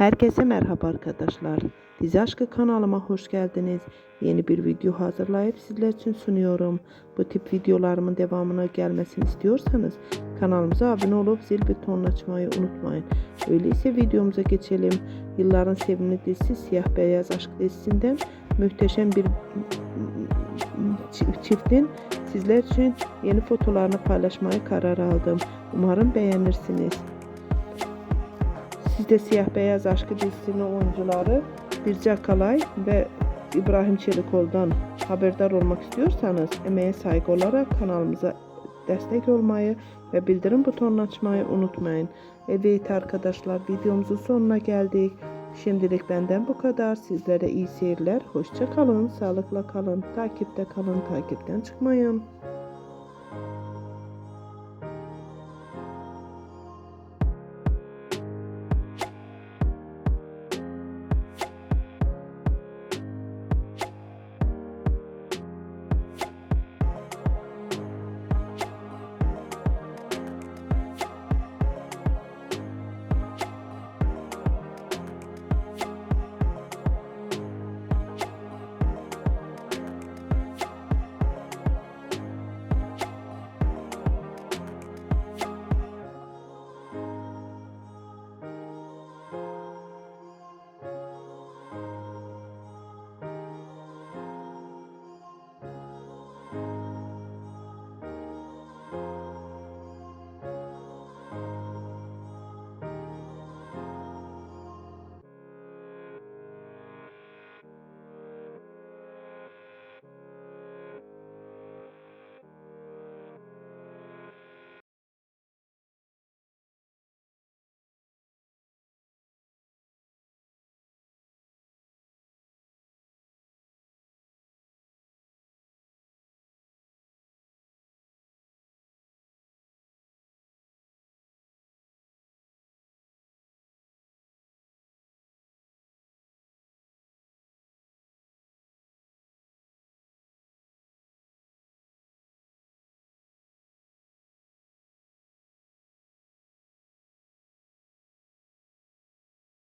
Herkese merhaba arkadaşlar. Dizi Aşkı kanalıma hoş geldiniz. Yeni bir video hazırlayıp sizler için sunuyorum. Bu tip videolarımın devamına gelmesini istiyorsanız kanalımıza abone olup zil butonunu açmayı unutmayın. Öyleyse videomuza geçelim. Yılların sevimli dizisi Siyah Beyaz Aşk dizisinden muhteşem bir çi- çiftin sizler için yeni fotolarını paylaşmaya karar aldım. Umarım beğenirsiniz. Siz de Siyah Beyaz Aşkı dizisinin oyuncuları Birce Akalay ve İbrahim Çelikoğlu'dan haberdar olmak istiyorsanız emeğe saygı olarak kanalımıza destek olmayı ve bildirim butonunu açmayı unutmayın. Evet arkadaşlar videomuzun sonuna geldik. Şimdilik benden bu kadar. Sizlere iyi seyirler. Hoşça kalın, sağlıkla kalın, takipte kalın, takipten çıkmayın.